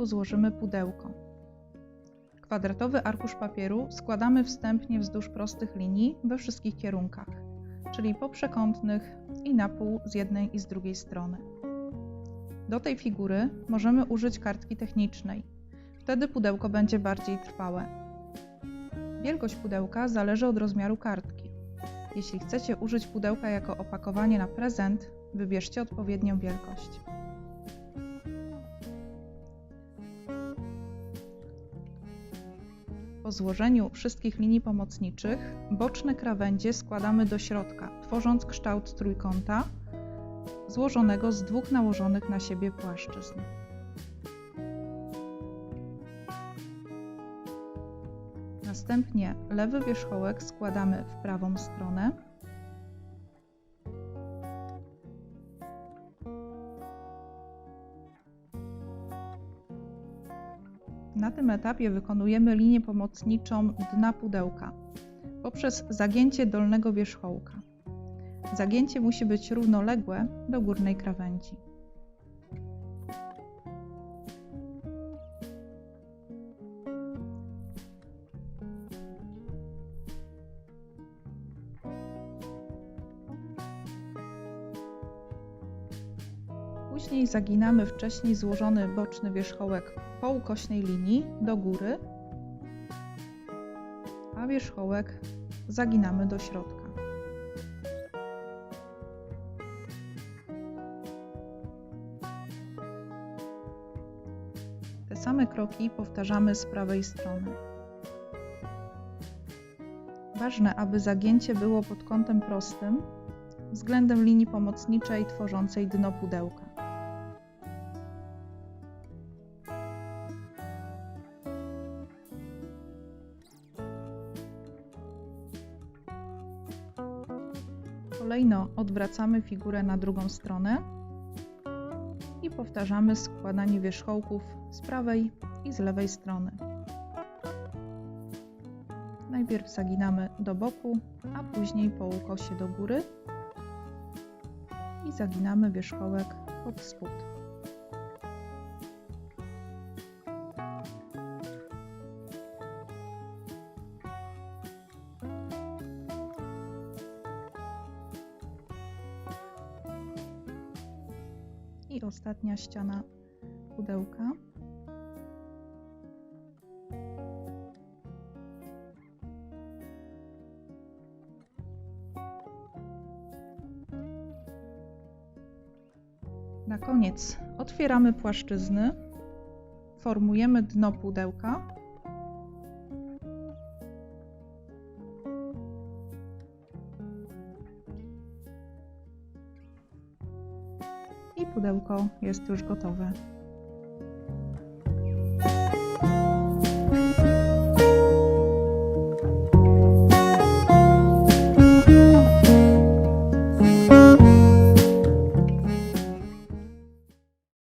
następniku złożymy pudełko. Kwadratowy arkusz papieru składamy wstępnie wzdłuż prostych linii we wszystkich kierunkach, czyli po przekątnych i na pół z jednej i z drugiej strony. Do tej figury możemy użyć kartki technicznej. Wtedy pudełko będzie bardziej trwałe. Wielkość pudełka zależy od rozmiaru kartki. Jeśli chcecie użyć pudełka jako opakowanie na prezent, wybierzcie odpowiednią wielkość. Po złożeniu wszystkich linii pomocniczych, boczne krawędzie składamy do środka, tworząc kształt trójkąta złożonego z dwóch nałożonych na siebie płaszczyzn. Następnie lewy wierzchołek składamy w prawą stronę. Na tym etapie wykonujemy linię pomocniczą dna pudełka poprzez zagięcie dolnego wierzchołka. Zagięcie musi być równoległe do górnej krawędzi. Później zaginamy wcześniej złożony boczny wierzchołek po ukośnej linii do góry, a wierzchołek zaginamy do środka. Te same kroki powtarzamy z prawej strony. Ważne, aby zagięcie było pod kątem prostym względem linii pomocniczej tworzącej dno pudełka. Kolejno odwracamy figurę na drugą stronę i powtarzamy składanie wierzchołków z prawej i z lewej strony. Najpierw zaginamy do boku, a później po ukosie do góry i zaginamy wierzchołek pod spód. Ostatnia ściana pudełka. Na koniec otwieramy płaszczyzny, formujemy dno pudełka. I pudełko jest już gotowe.